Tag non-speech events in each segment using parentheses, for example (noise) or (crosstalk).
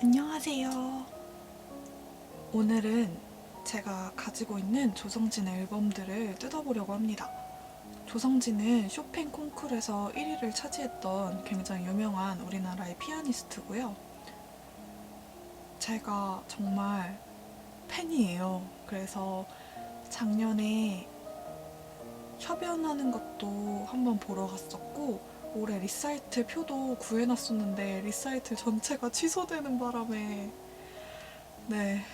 안녕하세요. 오늘은 제가 가지고 있는 조성진의 앨범들을 뜯어보려고 합니다. 조성진은 쇼팽 콩쿠르에서 1위를 차지했던 굉장히 유명한 우리나라의 피아니스트고요. 제가 정말 팬이에요. 그래서 작년에 협연하는 것도 한번 보러 갔었고 올해 리사이틀 표도 구해놨었는데 리사이틀 전체가 취소되는 바람에 네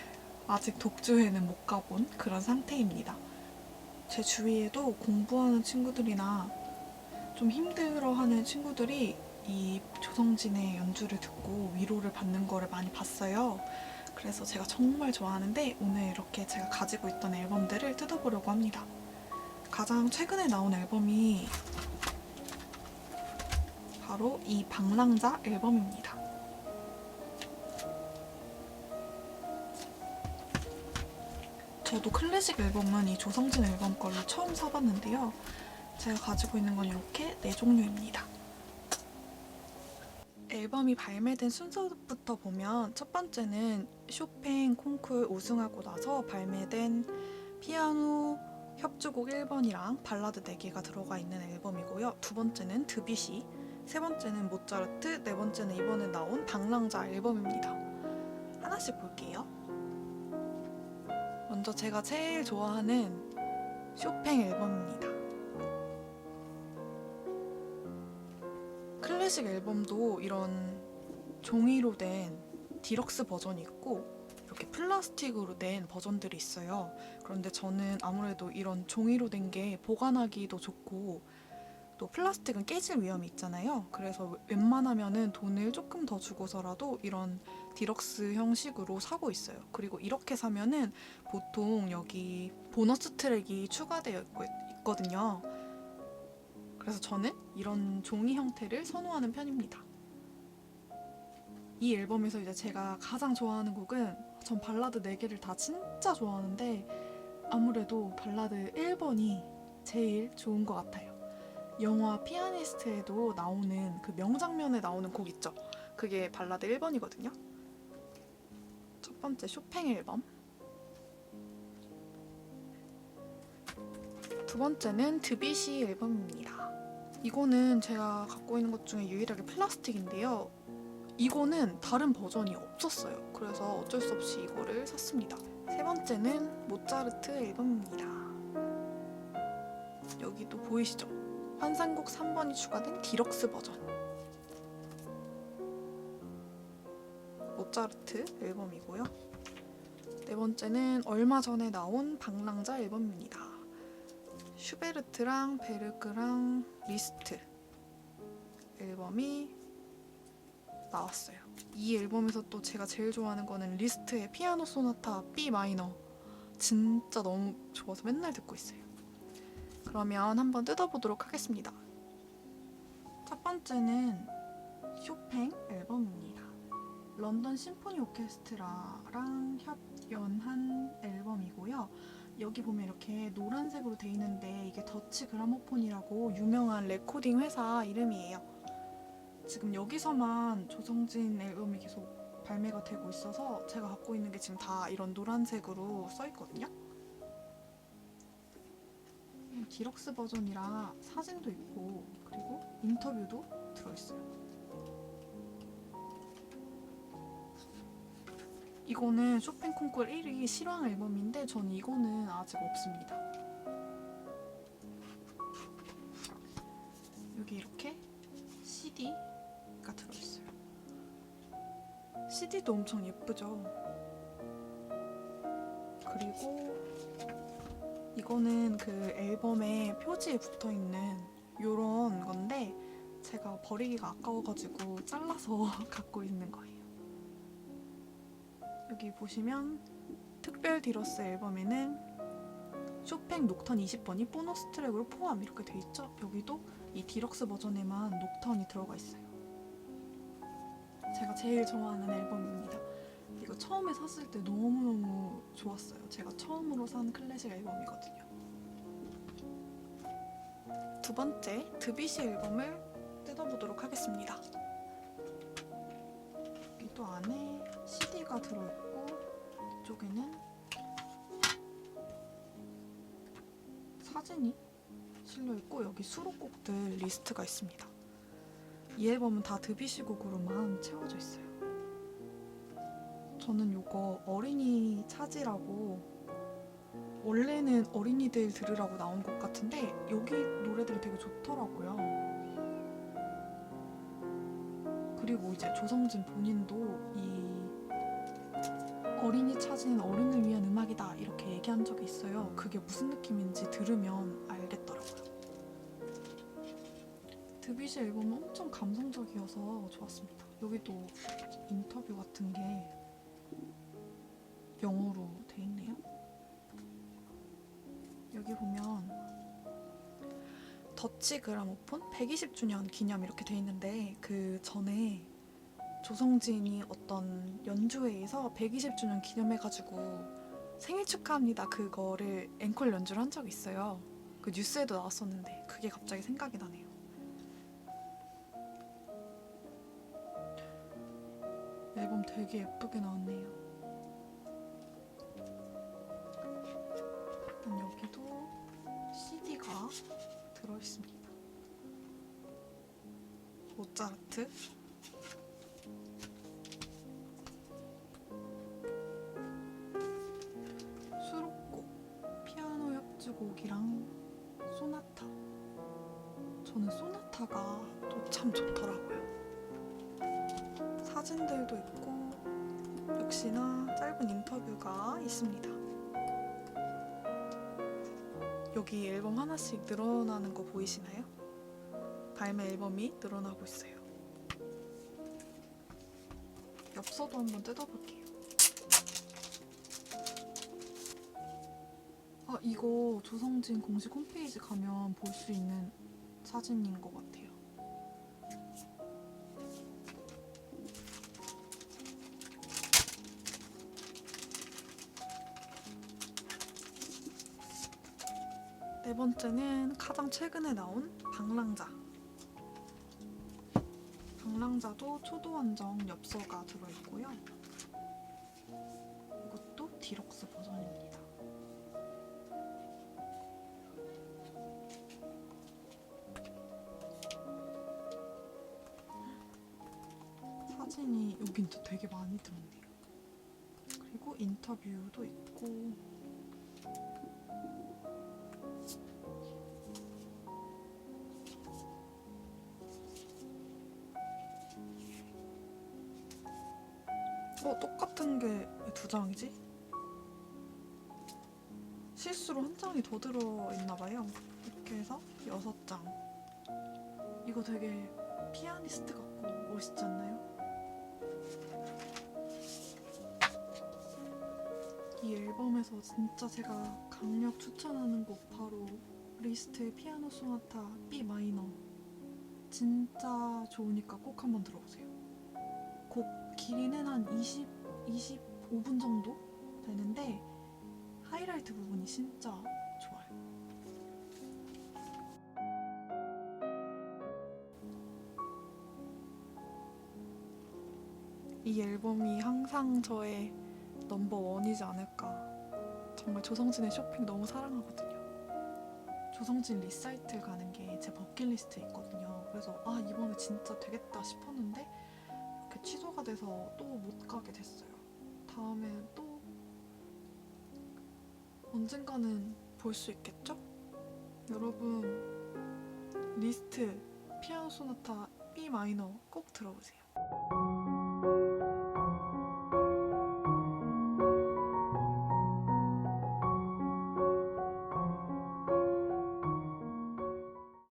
아직 독주회는 못 가본 그런 상태입니다. 제 주위에도 공부하는 친구들이나 좀 힘들어하는 친구들이 이 조성진의 연주를 듣고 위로를 받는 거를 많이 봤어요. 그래서 제가 정말 좋아하는데 오늘 이렇게 제가 가지고 있던 앨범들을 뜯어보려고 합니다. 가장 최근에 나온 앨범이 바로 이 방랑자 앨범입니다. 저도 클래식 앨범은 이 조성진 앨범 걸로 처음 사봤는데요. 제가 가지고 있는 건 이렇게 네 종류입니다. 앨범이 발매된 순서부터 보면 첫 번째는 쇼팽 콩쿨 우승하고 나서 발매된 피아노 협주곡 1번이랑 발라드 4개가 들어가 있는 앨범이고요. 두 번째는 드뷔시, 세 번째는 모차르트, 네 번째는 이번에 나온 방랑자 앨범입니다. 하나씩 볼게요. 먼저 제가 제일 좋아하는 쇼팽 앨범입니다. 클래식 앨범도 이런 종이로 된 디럭스 버전이 있고 이렇게 플라스틱으로 낸 버전들이 있어요. 그런데 저는 아무래도 이런 종이로 된 게 보관하기도 좋고 또 플라스틱은 깨질 위험이 있잖아요. 그래서 웬만하면은 돈을 조금 더 주고서라도 이런 디럭스 형식으로 사고 있어요. 그리고 이렇게 사면은 보통 여기 보너스 트랙이 추가되어 있고- 있거든요. 그래서 저는 이런 종이 형태를 선호하는 편입니다. 이 앨범에서 이제 제가 가장 좋아하는 곡은 전 발라드 4개를 다 진짜 좋아하는데 아무래도 발라드 1번이 제일 좋은 것 같아요. 영화 피아니스트에도 나오는 그 명장면에 나오는 곡 있죠. 그게 발라드 1번이거든요. 첫 번째 쇼팽 앨범. 두 번째는 드뷔시 앨범입니다. 이거는 제가 갖고 있는 것 중에 유일하게 플라스틱인데요. 이거는 다른 버전이 없었어요. 그래서 어쩔 수 없이 이거를 샀습니다. 세 번째는 모차르트 앨범입니다. 여기도 보이시죠? 환상곡 3번이 추가된 디럭스 버전. 모차르트 앨범이고요. 네 번째는 얼마 전에 나온 방랑자 앨범입니다. 슈베르트랑 베르크랑 리스트 앨범이 나왔어요. 이 앨범에서 또 제가 제일 좋아하는 거는 리스트의 피아노 소나타 B 마이너. 진짜 너무 좋아서 맨날 듣고 있어요. 그러면 한번 뜯어보도록 하겠습니다. 첫 번째는 쇼팽 앨범입니다. 런던 심포니 오케스트라랑 협연한 앨범이고요. 여기 보면 이렇게 노란색으로 돼 있는데 이게 더치 그라모폰이라고 유명한 레코딩 회사 이름이에요. 지금 여기서만 조성진 앨범이 계속 발매가 되고 있어서 제가 갖고 있는 게 지금 다 이런 노란색으로 써 있거든요. 음, 디럭스 버전이라 사진도 있고 그리고 인터뷰도 들어있어요. 이거는 쇼팽 콩쿠르 1위 실황 앨범인데 전 이거는 아직 없습니다. 여기 이렇게 CD가 들어있어요. CD도 엄청 예쁘죠? 그리고 이거는 그 앨범에 표지에 붙어 있는 요런 건데 제가 버리기가 아까워가지고 잘라서 (laughs) 갖고 있는 거예요. 여기 보시면 특별 디러스 앨범에는 쇼팽 녹턴 20번이 보너스 트랙으로 포함 이렇게 돼 있죠. 여기도 이 디럭스 버전에만 녹턴이 들어가 있어요. 제가 제일 좋아하는 앨범입니다. 이거 처음에 샀을 때 너무너무 좋았어요. 제가 처음으로 산 클래식 앨범이거든요. 두 번째 드뷔시 앨범을 뜯어보도록 하겠습니다. 또 안에 CD가 들어있고 이쪽에는 사진이 실려있고 여기 수록곡들 리스트가 있습니다. 이 앨범은 다 드비시 곡으로만 채워져 있어요. 저는 이거 어린이 차지라고 원래는 어린이들 들으라고 나온 곡 같은데 여기 노래들이 되게 좋더라고요. 그리고 이제 조성진 본인도 이 어린이 차지는 어른을 위한 음악이다 이렇게 얘기한 적이 있어요. 그게 무슨 느낌인지 들으면 알겠더라고요. 드비시 앨범은 엄청 감성적이어서 좋았습니다. 여기도 인터뷰 같은 게 영어로 돼 있네요. 여기 보면 더치 그라모폰 120주년 기념 이렇게 돼 있는데 그 전에 조성진이 어떤 연주회에서 120주년 기념해가지고 생일 축하합니다 그거를 앵콜 연주를 한 적이 있어요. 그 뉴스에도 나왔었는데 그게 갑자기 생각이 나네요. 앨범 되게 예쁘게 나왔네요. 들어있습니다. 모차르트 수록곡 피아노 협주곡이랑 소나타 저는 소나타가 또 참 좋더라고요. 사진들도 있고 역시나 짧은 인터뷰가 있습니다. 여기 앨범 하나씩 늘어나는 거 보이시나요? 발매 앨범이 늘어나고 있어요. 엽서도 한번 뜯어볼게요. 아 이거 조성진 공식 홈페이지 가면 볼 수 있는 사진인 것 같아요. 네 번째는 가장 최근에 나온 방랑자. 방랑자도 초도 원정 엽서가 들어있고요. 이것도 디럭스 버전입니다. 사진이 여긴 또 되게 많이 들었네요. 그리고 인터뷰도 있고 어 똑같은 게 두 장이지? 실수로 한 장이 더 들어있나 봐요. 이렇게 해서 여섯 장. 이거 되게 피아니스트 같고 멋있지 않나요? 이 앨범에서 진짜 제가 강력 추천하는 곡 바로 리스트의 피아노 소나타 B 마이너. 진짜 좋으니까 꼭 한번 들어보세요. 곡 길이는 한 20, 25분 정도 되는데 하이라이트 부분이 진짜 좋아요. 이 앨범이 항상 저의 넘버 원이지 않을까. 정말 조성진의 쇼핑 너무 사랑하거든요. 조성진 리사이틀 가는 게 제 버킷리스트에 있거든요. 그래서 아 이번에 진짜 되겠다 싶었는데 취소가 돼서 또 못 가게 됐어요. 다음에 또 언젠가는 볼 수 있겠죠? 여러분 리스트 피아노 소나타 B 마이너 꼭 들어보세요.